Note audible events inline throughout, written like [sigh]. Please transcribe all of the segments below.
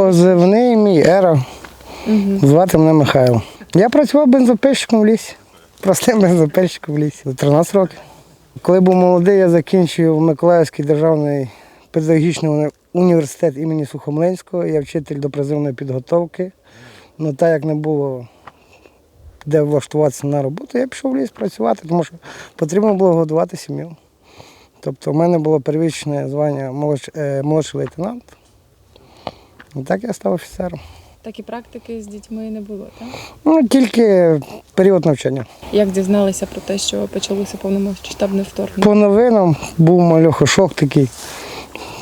Позивний мій Ера. Звати мене Михайло. Я працював бензопильщиком в лісі. Простим бензопильщиком в лісі. 13 років. Коли був молодий, я закінчив Миколаївський державний педагогічний університет імені Сухомлинського. Я вчитель до призивної підготовки. Ну так як не було де влаштуватися на роботу, я пішов в ліс працювати, тому що потрібно було годувати сім'ю. Тобто в мене було первічне звання е, молодший лейтенант. І так я став офіцером. Так і практики з дітьми не було, так? Ну, тільки період навчання. Як дізналися про те, що почалося повномасштабне вторгнення? По новинам був мальоха шок такий.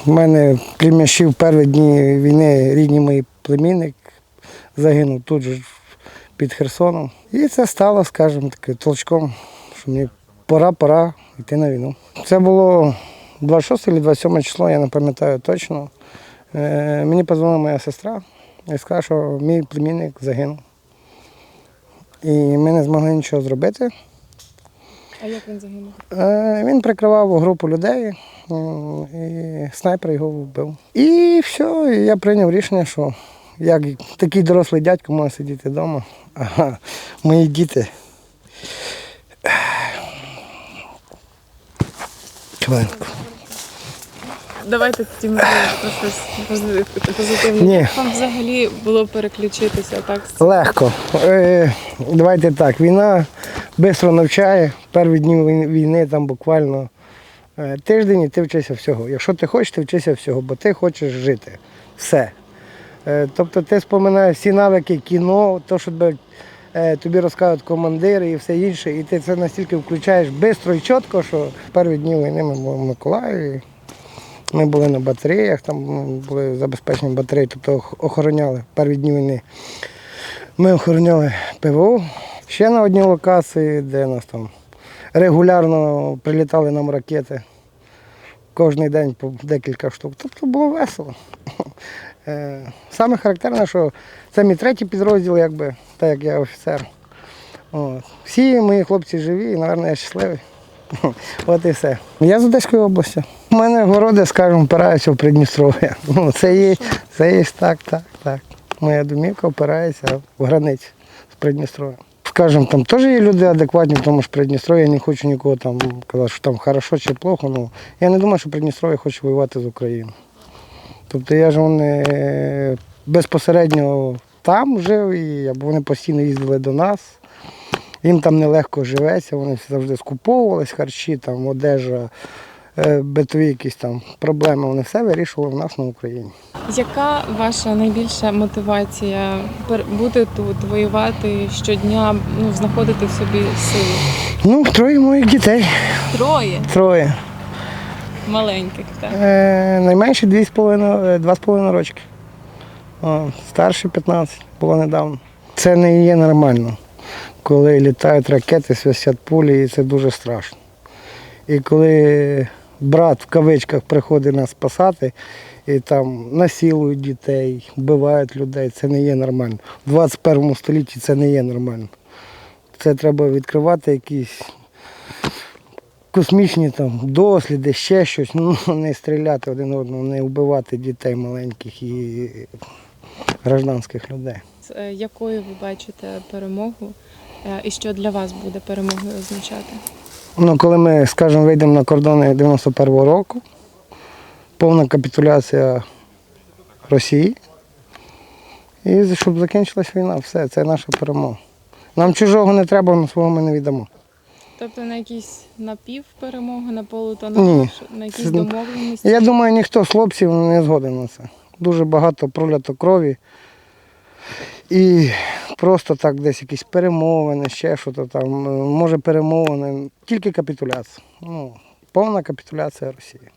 У мене племящів перші дні війни рідні мої племінник загинув тут же під Херсоном. І це стало, скажімо таки, толчком, що мені пора, пора йти на війну. Це було 26 чи 27 число, я не пам'ятаю точно. Е, Мені позвонила моя сестра і сказала, що мій племінник загинув. І ми не змогли нічого зробити. А як він загинув? Е, Він прикривав групу людей, і снайпер його вбив. І все, і я прийняв рішення, що як такий дорослий дядько може сидіти вдома. Ага, мої діти. Хвилинку. Давайте тоді про щось пози- позитивне. Ні. Як Вам взагалі було переключитися так? з- Легко. Е, давайте так, війна швидко навчає. Перші дні вій- війни там буквально е, тиждень і ти вчишся всього. Якщо ти хочеш, ти вчишся всього, бо ти хочеш жити. Все. Е, тобто ти споминаєш всі навики кіно, то, що тебе, е, тобі розказують командири і все інше, і ти це настільки включаєш швидко і чітко, що перші дні війни ми були в Миколаєві. Ми були на батареях, там ну, були забезпечені батареї, тобто охороняли перші дні війни. Ми охороняли ПВО. Ще на одній локації, де нас там регулярно прилітали нам ракети. Кожен день по декілька штук. Тобто було весело. Е, Саме характерне, що це мій третій підрозділ, якби, так як я офіцер. От. Всі мої хлопці живі, і, мабуть, я щасливий. [laughs] От і все. Я з Одеської області. У мене городи, скажімо, впираються в Придністров'я. [laughs] Ну, це є, це є так, так, так. Моя домівка впирається в границі з Придністров'я. Скажімо, там теж є люди адекватні, тому ж Придністров'я, не хочу нікого там казати, що там хорошо чи плохо. Ну, я не думаю, що Придністров'я хоче воювати з Україною. Тобто я ж вони безпосередньо там жив, і або вони постійно їздили до нас. Їм там нелегко живеться, вони завжди скуповувались, харчі, там, одежа, е, битові якісь там проблеми. Вони все вирішували в нас на Україні. Яка ваша найбільша мотивація бути тут, воювати щодня, ну, знаходити в собі сили? Ну, троє моїх дітей. Троє Троє. маленьких, так. Е, найменші дві з половиною- е, два з половиною рочки. О, старші 15, було недавно. Це не є нормально, коли літають ракети, свистять пулі, і це дуже страшно. І коли брат в кавичках приходить нас спасати, і там насилують дітей, вбивають людей, це не є нормально. В 21 столітті це не є нормально. Це треба відкривати якісь космічні там досліди, ще щось, ну [laughs] не стріляти один одного, не вбивати дітей маленьких і гражданських людей. Е, Якою ви бачите перемогу е, і що для вас буде перемогою означати? Ну, коли ми, скажімо, вийдемо на кордони 91-го року, повна капітуляція Росії, і щоб закінчилась війна, все, це наша перемога. Нам чужого не треба, ми свого ми не віддамо. Тобто на якісь напівперемоги, на полутона, Ні. на якісь домовленості? Я думаю, ніхто з хлопців не згоден на це. Дуже багато пролято крові. І просто так десь якісь перемовини, ще що то там, може перемовини, тільки капітуляція. Ну, повна капітуляція Росії.